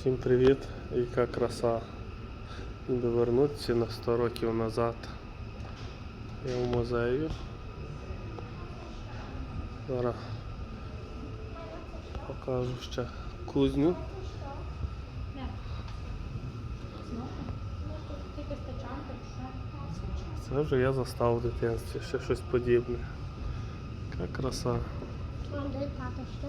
Всім привіт! Яка краса. Ніби вернутися на 100 років назад. Я в музею. Зараз покажу ще кузню. Це вже я застав в дитинстві, ще щось подібне. Яка краса. Дай тато що?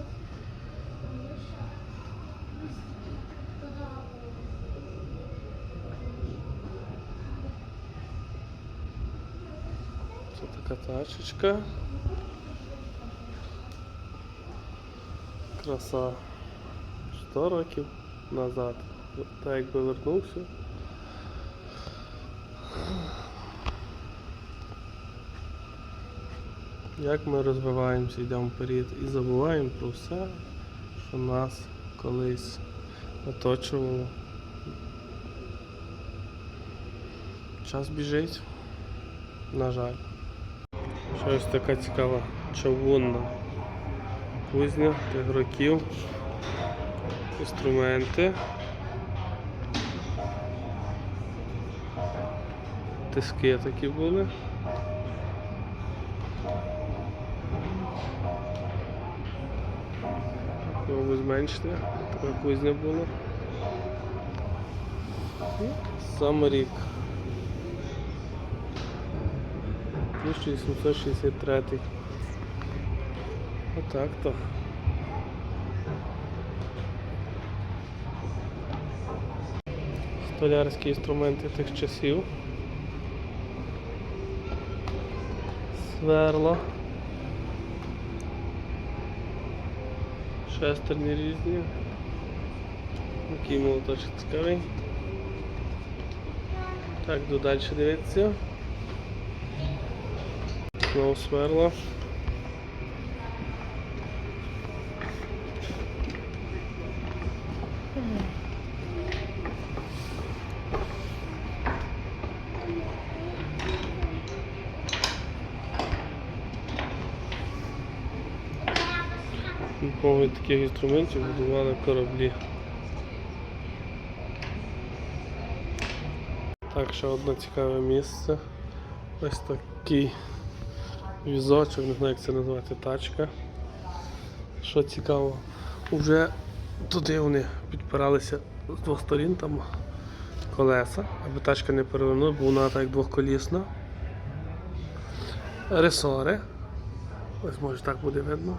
Це така тачечка. Краса. 100 років назад. Так якби вернувся. Як ми розвиваємося, йдемо вперед і забуваємо про все, що нас колись оточувало. Час біжить, на жаль. Ще ось така цікава чавунна кузня тих років. Інструменти. Тиски такі були. Мабуть, зменшити. Така кузня була. І Сам рік. 1863. Отак то. Столярські інструменти тих часів. Сверло. Шестерні різні. Такий молоточок цікавий. Так, до далі дивитися. Знову сверло. Ніколи таких інструментів будували кораблі. Так, ще одне цікаве місце. Ось такий візочок, не знаю як це назвати, тачка. Що цікаво, вже туди вони підпиралися з двох сторін там колеса, аби тачка не перевернула, бо вона так двохколісна. Ресори. Ось може так буде видно.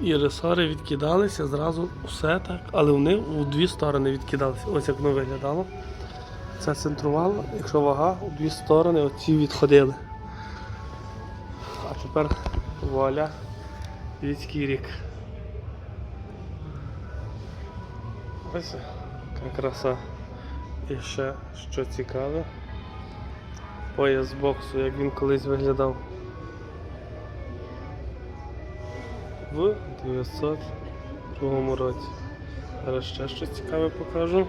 І ресори відкидалися зразу все так, але вони у дві сторони відкидалися. Ось як воно виглядало. Це центрувало, якщо вага, у дві сторони оці відходили. А тепер вуаля, війський рік. Ось яка краса. І ще що цікаве. Пояс боксу, як він колись виглядав. В 902 році. Зараз ще щось цікаве покажу.